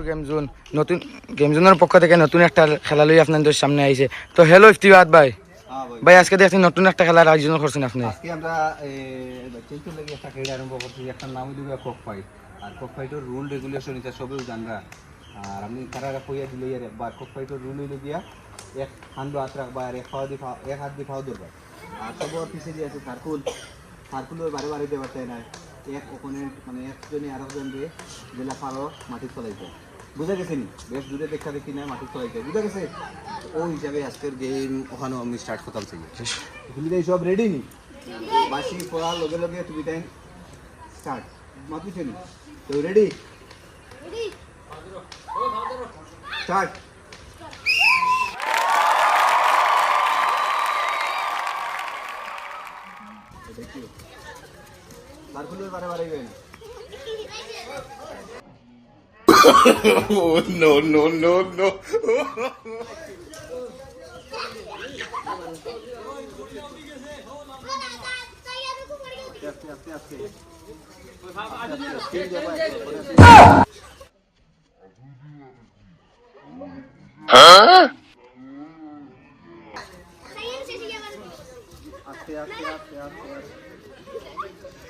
Game zone নতুন game জোনের পক্ষ থেকে নতুন একটা খেলা লই আপনাদের সামনে আইছে তো হ্যালো ইফতিবাদ ভাই। হ্যাঁ ভাই। ভাই আজকে দেখছি নতুন একটা খেলার আয়োজন করছেন আপনি। আজকে আমরা কিন্তু লাগে একটা খেলা আরম্ভ করছি একটা নাম দিবে কক ফাইট আর কক ফাইটের রুল রেগুলেশন এটা সবেও জানরা আর আমি তারা কইয়া দিলে আর একবার কক ফাইটের রুল হইলে গিয়া এক হান্ডু হাত রাখবা আর এক খাওয়া দি এক হাত দিয়ে খাওয়া ধরবা আর সবর পিছিয়ে দিয়ে আছে সার্কুল সার্কুলের বারে বারে দেবার চাই না এক ওপোনেন্ট মানে একজনে দিয়ে জেলা ফারো মাটি চলাইতে বুঝা গেছে নি? বেশ দূরে দেখা দেখি না মাটি চলাইতে বুঝা গেছে? ও হিসাবে আজকের গেম ওখানেও আমি স্টার্ট করতাম চাই তুমি তাই সব রেডি নি? বাসি পড়ার লগে লগে তুমি তাই স্টার্ট মাত কিছু নি? তো রেডি স্টার্ট সার্কুলের বারে বারে গেন আস্তে আস্তে আস্তে আস্তে আস্তে আস্তে আস্তে।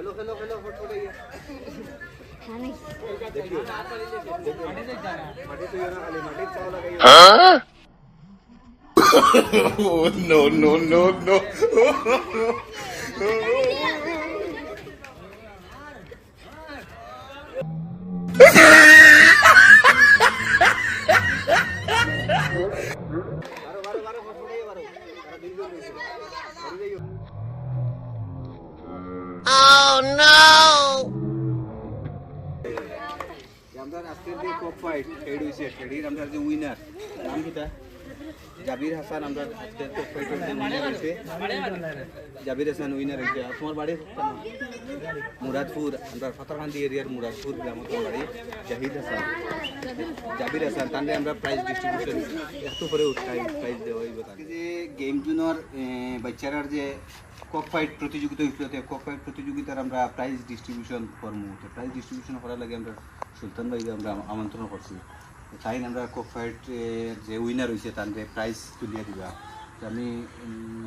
খেলো খেলো খেলো ফটফট ইয়ে देखिए माटी तो ये ना खाली माटी चाव लगाइए बारो बारो बारो फटफट ये बारो बारो दिन दिन दिन बारो जाइयो আমরা আজকের যে কপ ফাইট হেড হইছে হেডির আমরা যে উইনার নাম কিটা জাবির হাসান, আমরা হইছে জাবির হাসান উইনার আর তোমার বাড়ি মুরাদপুর, আমরা ফাতারকান্দি এরিয়ার মুরাদপুর গ্রামত বাড়ি, জাহিদ হাসান। জাবির হাসান তাহলে আমরা প্রাইজ ডিস্ট্রিবিউশন একটু পরে প্রাইজ প্রাইজ দেওয়া হইব যে গেম জুনের বাচ্চারার যে কক ফাইট প্রতিযোগিতা হয়েছিল তো কক ফাইট প্রতিযোগিতার আমরা প্রাইজ ডিস্ট্রিবিউশন করব প্রাইজ ডিস্ট্রিবিউশন করার লাগে আমরা সুলতান ভাইকে আমরা আমন্ত্রণ করছি। তাই আমরা কক ফাইট যে উইনার হয়েছে তার যে প্রাইজ তুলিয়ে দিবা। তো আমি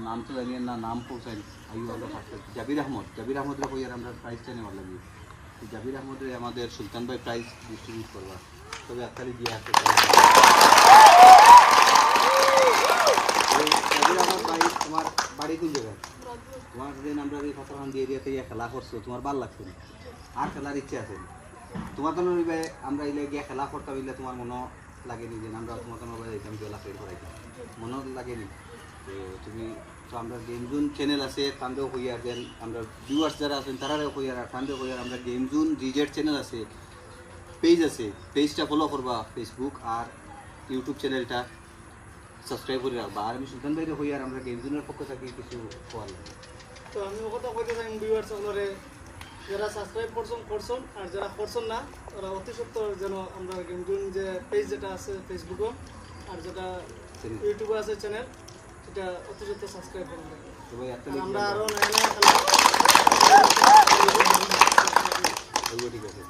নাম তো জানি না, নাম পৌঁছাই আমরা ফার্স্ট জাবির আহমদ। জাবির আহমদের কই আর আমরা প্রাইজটা নেওয়ার লাগে জাবির আহমদের আমাদের সুলতান ভাই প্রাইজ ডিস্ট্রিবিউট করবা। তবে একখালি দিয়ে আসতে জাবির আহমদ ভাই তোমার বাড়ি কোন জায়গায়? তোমার যেদিন আমরা এই ফসলখান্দি এরিয়াতে ইয়ে খেলা করছ, তোমার ভালো লাগছে না? আর খেলার ইচ্ছে আছে না? তোমার তো নইবে আমরা ইলে গিয়ে খেলা করতাম, ইলে তোমার মনে লাগেনি যে আমরা তোমার তো নইবে যাইতাম খেলা ফের করাইতাম মনে লাগেনি। তুমি, তো আমরা গেম জোন চ্যানেল আছে, তান্দেও হইয়ার দেন, আমরা ভিউয়ার্স যারা আছেন তারাও হইয়ার, আর তান্দেও হইয়ার আমরা গেম জোন রিজেট চ্যানেল আছে পেজ আছে পেজটা ফলো করবা ফেসবুক আর ইউটিউব চ্যানেলটা সাবস্ক্রাইব করে রাখবা। আর আমি সুলতান ভাইরে হইয়ার, আমরা গেম জোনের পক্ষ থেকে, কিছু কোয়াল তো আমি কথা কইতে চাই ভিউয়ার্স যারা সাবস্ক্রাইব করছেন করছেন আর যারা করছেন না তারা অতি সত্তর যেন আমরা গেমজুন যে পেজ যেটা আছে ফেসবুকও আর যেটা ইউটিউবে আছে চ্যানেল সেটা অতি সত্তর সাবস্ক্রাইব করুন। আমরা আরও নয় ঠিক আছে।